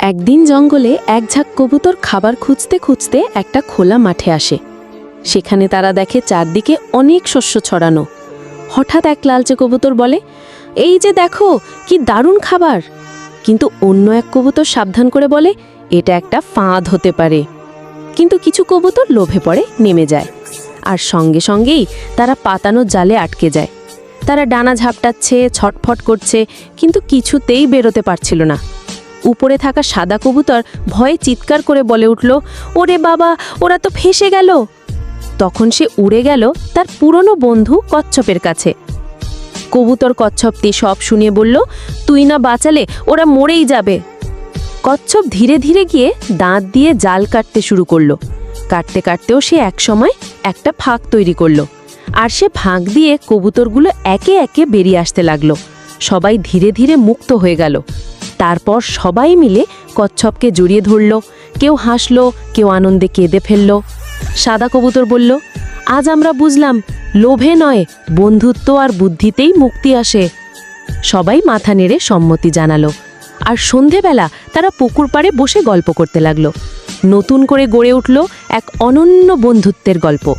একদিন জঙ্গলে এক ঝাঁক কবুতর খাবার খুঁজতে খুঁজতে একটা খোলা মাঠে আসে। সেখানে তারা দেখে চারদিকে অনেক শস্য ছড়ানো। হঠাৎ এক লালচে কবুতর বলে, এই যে দেখো, কি দারুণ খাবার! কিন্তু অন্য এক কবুতর সাবধান করে বলে, এটা একটা ফাঁদ হতে পারে। কিন্তু কিছু কবুতর লোভে পড়ে, নেমে যায়। আর সঙ্গে সঙ্গেই তারা পাতানো জালে আটকে যায়। তারা ডানা ঝাপটাচ্ছে, ছটফট করছে, কিন্তু কিছুতেই বেরোতে পারছিল না। উপরে থাকা সাদা কবুতর ভয়ে চিৎকার করে বলে উঠল, ওরে বাবা, ওরা তো ফেসে গেল। তখন সে উড়ে গেল তার পুরনো বন্ধু কচ্ছপের কাছে। কবুতর কচ্ছপটি সব শুনিয়ে বলল, তুই না বাঁচালে ওরা মরেই যাবে। কচ্ছপ ধীরে ধীরে গিয়ে দাঁত দিয়ে জাল কাটতে শুরু করল। কাটতে কাটতেও সে একসময় একটা ফাঁক তৈরি করল। আর সে ফাঁক দিয়ে কবুতরগুলো একে একে বেরিয়ে আসতে লাগল। সবাই ধীরে ধীরে মুক্ত হয়ে গেল। তারপর সবাই মিলে কচ্ছপকে জড়িয়ে ধরল। কেউ হাসলো, কেউ আনন্দে কেঁদে ফেলল। সাদা কবুতর বলল, আজ আমরা বুঝলাম, লোভে নয়, বন্ধুত্ব আর বুদ্ধিতেই মুক্তি আসে। সবাই মাথা নেড়ে সম্মতি জানালো। আর সন্ধেবেলা তারা পুকুর পাড়ে বসে গল্প করতে লাগল। নতুন করে গড়ে উঠল এক অনন্য বন্ধুত্বের গল্প।